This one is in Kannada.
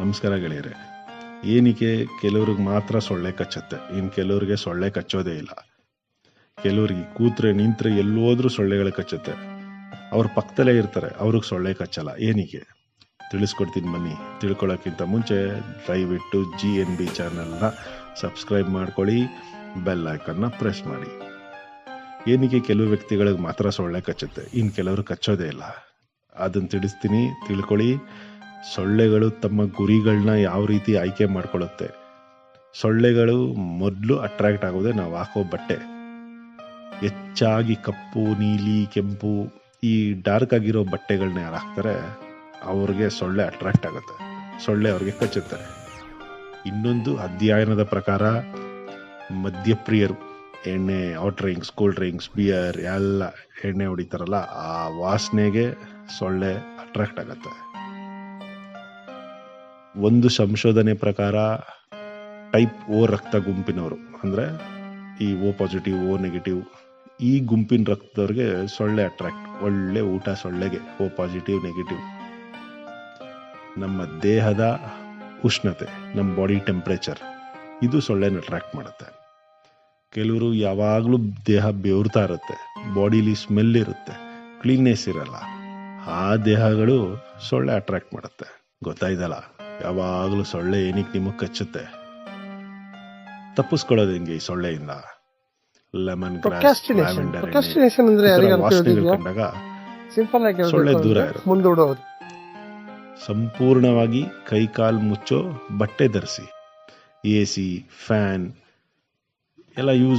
ನಮಸ್ಕಾರ ಗೆಳೆಯರೆ. ಏನಕ್ಕೆ ಕೆಲವ್ರಿಗೆ ಮಾತ್ರ ಸೊಳ್ಳೆ ಕಚ್ಚುತ್ತೆ? ಇನ್ನು ಕೆಲವ್ರಿಗೆ ಸೊಳ್ಳೆ ಕಚ್ಚೋದೇ ಇಲ್ಲ. ಕೆಲವ್ರಿಗೆ ಕೂತ್ರೆ, ನಿಂತ್ರೆ ಎಲ್ಲೋದ್ರೂ ಸೊಳ್ಳೆಗಳು ಕಚ್ಚುತ್ತೆ. ಅವ್ರ ಪಕ್ಕದಲ್ಲೇ ಇರ್ತಾರೆ, ಅವ್ರಿಗೆ ಸೊಳ್ಳೆ ಕಚ್ಚಲ್ಲ. ಏನಕ್ಕೆ ತಿಳಿಸ್ಕೊಡ್ತೀನಿ ಬನ್ನಿ. ತಿಳ್ಕೊಳ್ಳೋಕ್ಕಿಂತ ಮುಂಚೆ ದಯವಿಟ್ಟು ಜಿ ಎನ್ ಬಿ ಚಾನಲ್ನ ಸಬ್ಸ್ಕ್ರೈಬ್ ಮಾಡ್ಕೊಳ್ಳಿ ಬೆಲ್ ಐಕನ್ನ ಪ್ರೆಸ್ ಮಾಡಿ. ಏನಕ್ಕೆ ಕೆಲವು ವ್ಯಕ್ತಿಗಳಿಗೆ ಮಾತ್ರ ಸೊಳ್ಳೆ ಕಚ್ಚುತ್ತೆ? ಇನ್ನು ಕೆಲವರು ಕಚ್ಚೋದೇ ಇಲ್ಲ. ಅದನ್ನು ತಿಳಿಸ್ತೀನಿ, ತಿಳ್ಕೊಳ್ಳಿ. ಸೊಳ್ಳೆಗಳು ತಮ್ಮ ಗುರಿಗಳನ್ನ ಯಾವ ರೀತಿ ಆಯ್ಕೆ ಮಾಡ್ಕೊಳ್ಳುತ್ತೆ? ಸೊಳ್ಳೆಗಳು ಮೊದಲು ಅಟ್ರಾಕ್ಟ್ ಆಗೋದೇ ನಾವು ಹಾಕೋ ಬಟ್ಟೆ. ಹೆಚ್ಚಾಗಿ ಕಪ್ಪು, ನೀಲಿ, ಕೆಂಪು ಈ ಡಾರ್ಕ್ ಆಗಿರೋ ಬಟ್ಟೆಗಳನ್ನ ಯಾರು ಹಾಕ್ತಾರೆ? ಅವ್ರಿಗೆ ಸೊಳ್ಳೆ ಅಟ್ರಾಕ್ಟ್ ಆಗುತ್ತೆ. ಸೊಳ್ಳೆ ಅವ್ರಿಗೆ ಕಚ್ಚುತ್ತೆ ಇನ್ನೊಂದು ಅಧ್ಯಯನದ ಪ್ರಕಾರ ಮದ್ಯಪ್ರಿಯರು, ಎಣ್ಣೆ out drinks cool drinks beer ಎಲ್ಲ ಎಣ್ಣೆ ಹೊಡಿತಾರಲ್ಲ, ಆ ವಾಸನೆಗೆ ಸೊಳ್ಳೆ ಅಟ್ರಾಕ್ಟ್ ಆಗುತ್ತೆ. ಒಂದು ಸಂಶೋಧನೆ ಪ್ರಕಾರ ಟೈಪ್ ಓ ರಕ್ತ ಗುಂಪಿನವರು. ಅಂದರೆ ಈ ಓ ಪಾಸಿಟಿವ್ ಓ ನೆಗೆಟಿವ್ ಈ ಗುಂಪಿನ ರಕ್ತದವ್ರಿಗೆ ಸೊಳ್ಳೆ ಅಟ್ರಾಕ್ಟ್ ಒಳ್ಳೆ ಊಟ ಸೊಳ್ಳೆಗೆ ಓ ಪಾಸಿಟಿವ್ ನೆಗೆಟಿವ್ ನಮ್ಮ ದೇಹದ ಉಷ್ಣತೆ, ನಮ್ಮ ಬಾಡಿ ಟೆಂಪ್ರೇಚರ್ ಇದು ಸೊಳ್ಳೆನ ಅಟ್ರಾಕ್ಟ್ ಮಾಡುತ್ತೆ. ಕೆಲವರು ಯಾವಾಗಲೂ ದೇಹ ಬೆವರ್ತಾ ಇರುತ್ತೆ ಬಾಡಿಲಿ ಸ್ಮೆಲ್ ಇರುತ್ತೆ ಕ್ಲೀನ್ನೆಸ್ ಇರಲ್ಲ. ಆ ದೇಹಗಳು ಸೊಳ್ಳೆ ಅಟ್ರಾಕ್ಟ್ ಮಾಡುತ್ತೆ. ಗೊತ್ತಾಯ್ತಲ್ಲ? ಯಾವಾಗಲೂ ಸೊಳ್ಳೆ ಏನಕ್ಕೆ ನಿಮಗೆ ಕಚ್ಚುತ್ತೆ? ತಪ್ಪಿಸ್ಕೊಳ್ಳೋದು ಹೆಂಗೆ ಈ ಸೊಳ್ಳೆಯಿಂದ? ಲೆಮನ್ ಗ್ರಾಸ್ ಲ್ಯಾವೆಂಡರ್ ವಾಸನೆಗಳು ಕಂಡಾಗ ಸೊಳ್ಳೆ ದೂರ ಮುಂದೂಡೋದು. ಸಂಪೂರ್ಣವಾಗಿ ಕೈ ಕಾಲು ಮುಚ್ಚೋ ಬಟ್ಟೆ ಧರಿಸಿ. ಎ ಸಿ ಫ್ಯಾನ್ ಎಲ್ಲ ಯೂಸ್